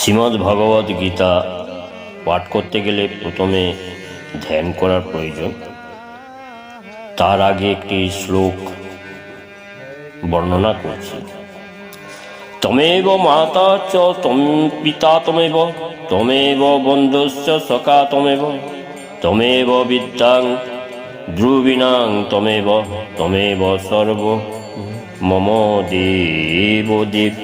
শ্রীমদ্ ভগবদ গীতা পাঠ করতে গেলে প্রথমে ধ্যান করার প্রয়োজন। তার আগে একটি শ্লোক বর্ণনা করছি। তমেব মাতা চ তম পিতা তমেব তমেব বন্ধুশ্চ সখা তমেব তমেব বিদ্যাং ধ্রুবিণাং তমেব তমেব সর্ব মম দেব দেব।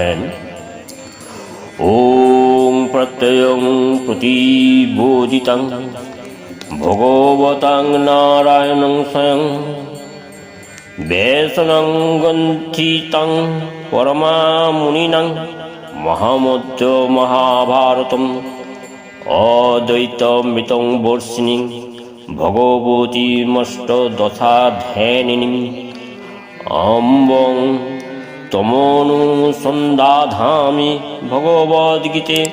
আছেন ওম প্রত্যয়ং প্রতিবোধিতং ভগবতাং নারায়ণ স্বয়ং বেসনং গ্রন্থিতং পরমামুনিনং মহামজ্জ মহাভারতম অদ্বৈতমৃতং বর্ষিণী ভগবতীমষ্টদশাধ্যায়নিনী অম্বং তমনুসন্দাধামি ভগবদ্গীতে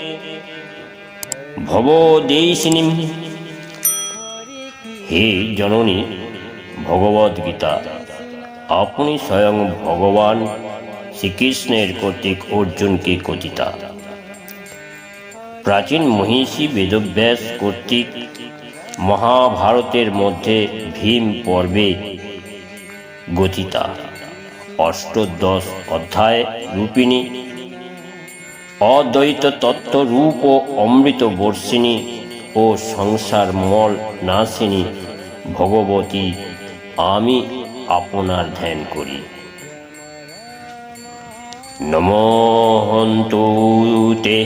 ভবদেশিনী হে জননী ভগবদ্গীতা আপনি স্বয়ং ভগবান শ্রীকৃষ্ণের কর্তৃক অর্জুনকে কথিতা। প্রাচীন মহিষী বেদব্যাস কর্তৃক মহাভারতের মধ্যে ভীম পর্বে গথিতা অষ্টদশ অধ্যায়, রূপিণী। অদ্বৈত তত্ত্ব রূপ ও অমৃত বর্ষিণী ও সংসার মল নাশিনী ভগবতী, আমি আপনার ধ্যান করি। নমহন্তু তে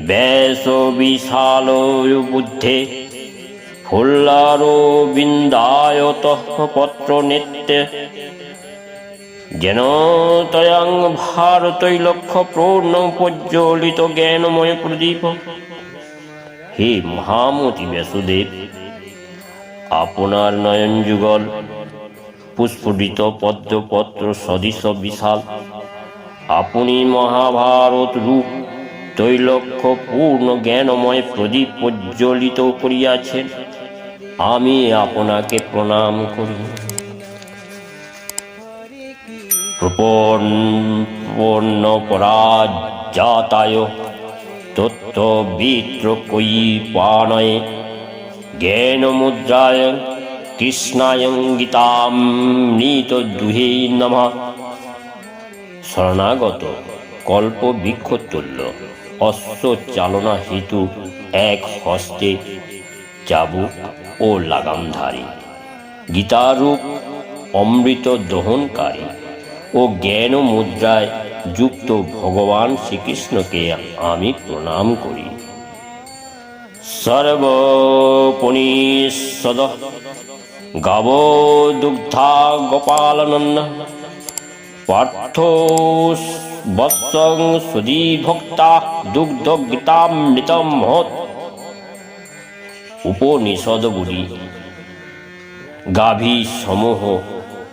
ব্যাস বিশাল বুদ্ধে ফুল্লারো বিন্দায়ত পত্র নিত্য যেন তয়াং ভারতৈ লক্ষ পূর্ণ প্রজ্বলিত জ্ঞানময় প্রদীপ। হে মহামতি ব্যাসুদেব, আপনার নয়ন যুগল পুষ্পডিত পদ্মপত্র সদৃশ বিশাল। আপনি মহাভারত রূপ তৈলক্ষ পূর্ণ জ্ঞানময় প্রদীপ প্রজ্বলিত করিয়াছেন। আমি আপনাকে প্রণাম করি। প্রপন্ন পরাজাতায় তত্ত্ব বিত্রকয়ী পানয়ে জ্ঞান মুদ্রায় কৃষ্ণায় গীতাম নীত দুহে নম। শরণাগত কল্প বৃক্ষ তুল্য অশ্ব চালনা হেতু এক হস্তে চাবুক ও লাগামধারী। গীতারূপ অমৃত দহনকারী ও জ্ঞান মুদ্রায় যুক্ত ভগবান শ্রীকৃষ্ণকে আমি প্রণাম করি। সর্বপনিষদ গাব দুগ্ধা গোপালনন্দ। পার্থ বৎসং সুদীভক্তা দুগ্ধ গীতামৃতম মহৎ উপনিষদগুলি গাভী সমূহ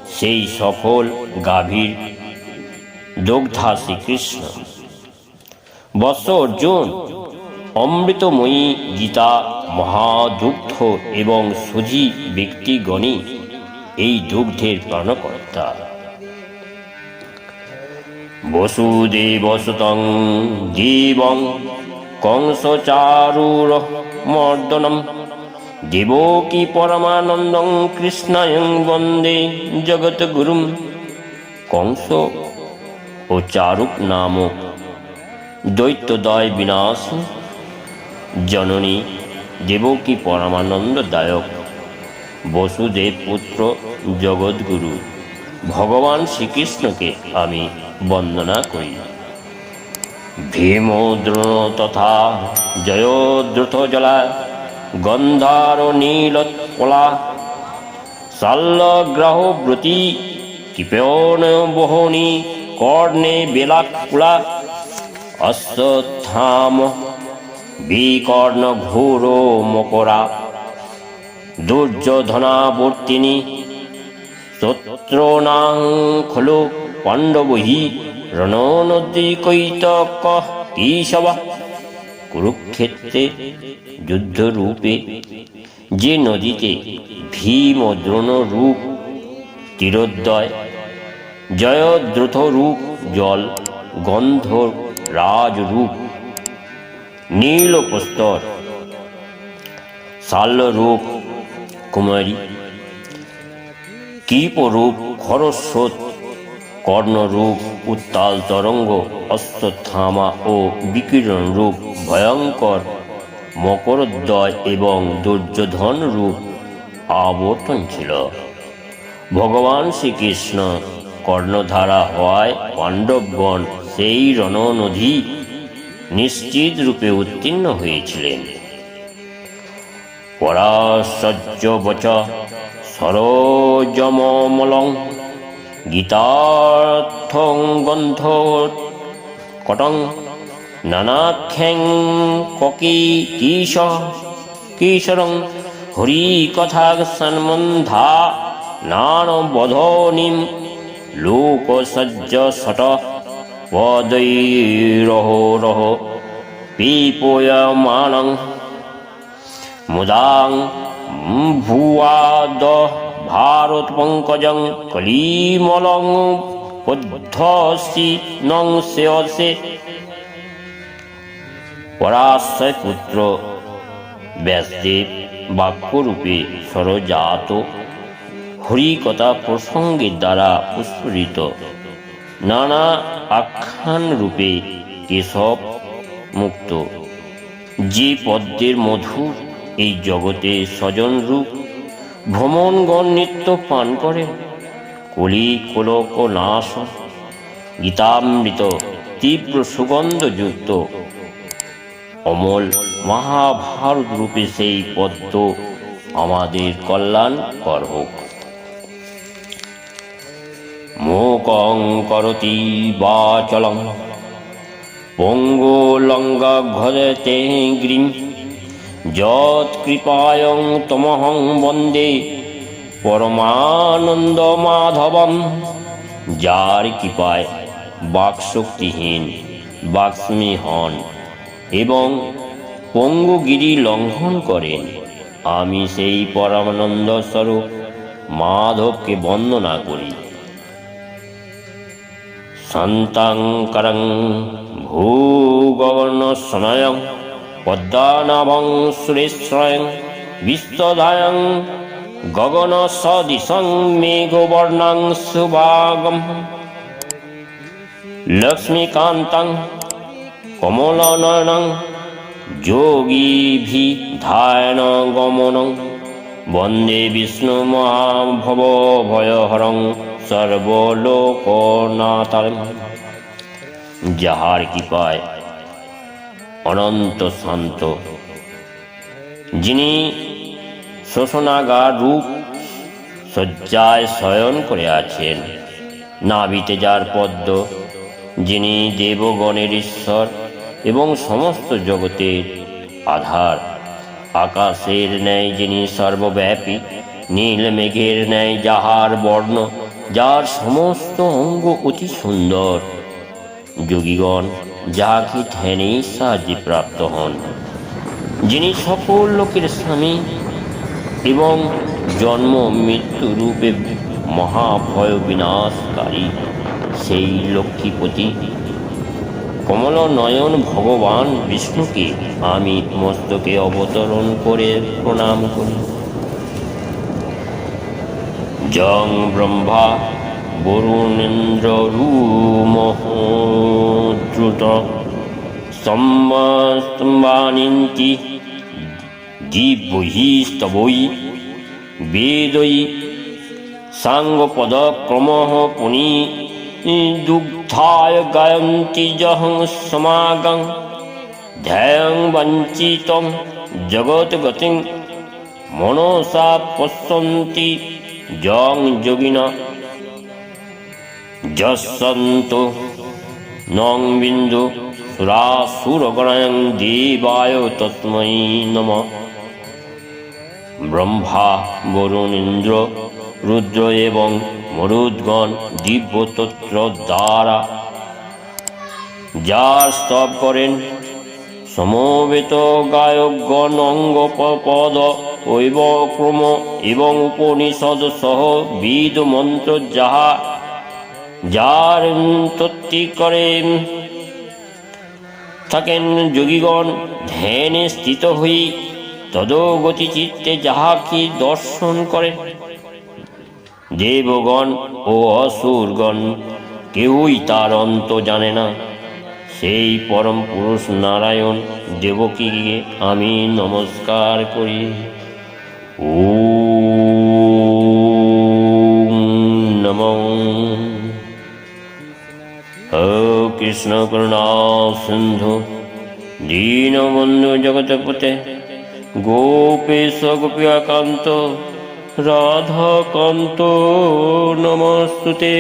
সেই সফল গাভীর দগ্ধা শ্রীকৃষ্ণ। বৎস অর্জুন, অমৃতময়ী গীতা মহাদুগ্ধ এবং সুজি ব্যক্তিগণই এই দুগ্ধের প্রাণকর্তা। বসুদেবসুতং জীবং কংসচারুর মর্দনম। দেবকী পরমানন্দং কৃষ্ণায়ং বন্দে জগৎগুরুম কংস ও চারুক নামক দৈত্যদয় বিনাশ। জননী দেবকী পরমানন্দদায়ক। বসুদেব পুত্র জগৎগুরু ভগবান শ্রীকৃষ্ণকে আমি বন্দনা করি। ভীম দ্রোণ তথা জয়োদ্রুত জলা গন্ধার নীলৎপলা শাল্যগ্রাহ ব্রতী কৃপণ বহনী কর্ণে বেলাকুলা অশ্বত্থাম বিকর্ণ ঘোর মকরা। দুর্যোধনাবর্তিনী শত্রুনাং খলু পাণ্ডবহি রণনদীকৈতক কেশব কুরুক্ষেত্রে যুদ্ধরূপে যে নদীতে ভীম ও দ্রোণ রূপ তীরোদ্দয় জয়দ্রুত রূপ জল গন্ধ রাজরূপ নীল প্রস্তর শাল্যরূপ কুমারী, কীপরূপ, খরস্রোত কর্ণরূপ, উত্তাল তরঙ্গ, অশ্বত্থামা ও বিকিরণ রূপ ভয়ঙ্কর, মকরোদ্দয় এবং দুর্যোধন রূপ আবর্তন ছিল। ভগবান শ্রীকৃষ্ণ কর্ণধারা হওয়ায় পাণ্ডবগণ সেই রণনদী নিশ্চিত রূপে উত্তীর্ণ হয়েছিলেন। পরাশ্চর্য বচ সরোজমলং গীতার্থং গন্ধ কটং নানাখ্যাং ককি কিশ, কিশরং হরিকথা সন্মন্ধা নানবধনিম লোকসজ্জ সট পদৈরহ রহ পিপোয়মানং। মুদাং ভুয়াদ ভারত পঙ্কজং কলিমলং পদ্ধসি নং সেয়সে। পরাশয় পুত্র ব্যাসদেব বাক্যরূপে সরজাত হরিকথা প্রসঙ্গের দ্বারা পুষ্পরিত নানা আখ্যান রূপে কেশব মুক্ত। যে পদ্মের মধুর এই জগতে স্বজন রূপ ভ্রমণগণ নিত্য পান করেন। কলি, কোলক নাশ গীতামৃত, তীব্র সুগন্ধযুক্ত অমল মহাভারত রূপে সেই পদ্ম আমাদের কল্যাণ কর হোক। মোকং করতি বাচলং পঙ্গুলঙ্গঘতে গ্রীম যৎকৃপায়ং তমহং বন্দে পরমানন্দ মাধবম। যার কৃপায় বাকশক্তিহীন বাক্সমী হন এবং পঙ্গুগিরি লঙ্ঘন করেন, আমি সেই পরমানন্দ স্বরূপ মাধবকে বন্দনা করি। শান্তাঙ্করং ভূগণ সনয়ং পদ্মানাভং সুরেশ্রয়ং বিশ্বদায়ং গগন সদিশং মেঘবর্ণং সুভাগম। লক্ষ্মীকান্তং কমলনয়নং যোগীভিধায়ন গমনং বন্দে বিষ্ণু মহাভব ভয়হরং সর্বলোকনাথ যাহার কৃপায় অনন্ত শান্ত যিনি শোষণাগার রূপ শয্যায় শয়ন করে আছেন নাভিতে যার পদ্ম, যিনি দেবগণের ঈশ্বর এবং সমস্ত জগতের আধার। আকাশের ন্যায় যিনি সর্বব্যাপী, নীল মেঘের ন্যায় যাহার বর্ণ, যার সমস্ত অঙ্গ অতি সুন্দর। যোগীগণ যাকে ধ্যানেই সাহায্যে প্রাপ্ত হন যিনি সকল লোকের স্বামী এবং জন্ম মৃত্যু রূপে মহাভয় বিনাশকারী সেই লক্ষ্মীপতি কমল নয়ন ভগবান বিষ্ণুকে আমি মস্তকে অবতরণ করে প্রণাম করি জং ব্রহ্মা বরুণেন্দ্র রূমদ্রুত সম্বানিন্তি দিব্যহি স্তবৈ বেদৈ সাঙ্গপদক্রম পুনি দুগ্ধায় গায়ন্তি জহং সমাগং ধ্যায়ং বঞ্চিতং জগৎগতিং মনসা পশ্যন্তি জং যোগিন যশন্ত নং বিন্দু সুরাসুরগণায়ং দেবায় তস্मै নমঃ। ব্রহ্মা বরুণ ইন্দ্র রুদ্র এবং মরুদ্গণ দিব্যতত্র দ্বারা যার স্তব করেন, সমবেত গায়কগণ অঙ্গ পদ ঐব ক্রম এবং উপনিষদ সহ বিদ মন্ত্র যাহা যার তত্ত্ব করেন, থাকেন যোগীগণ, ধ্যানে স্থিত হই, তদগতি চিত্তে যাহাকে দর্শন করেন দেবগণ ও অসুরগণ কেউই তার অন্ত জানে না। সেই পরম পুরুষ নারায়ণ দেবকীকে আমি নমস্কার করি। ও নমঃ হে কৃষ্ণ করুণা সিন্ধু দীনবন্ধু জগতপতে গোপেশ গোপিয়াকান্ত রাধাকান্ত নমস্তুতে।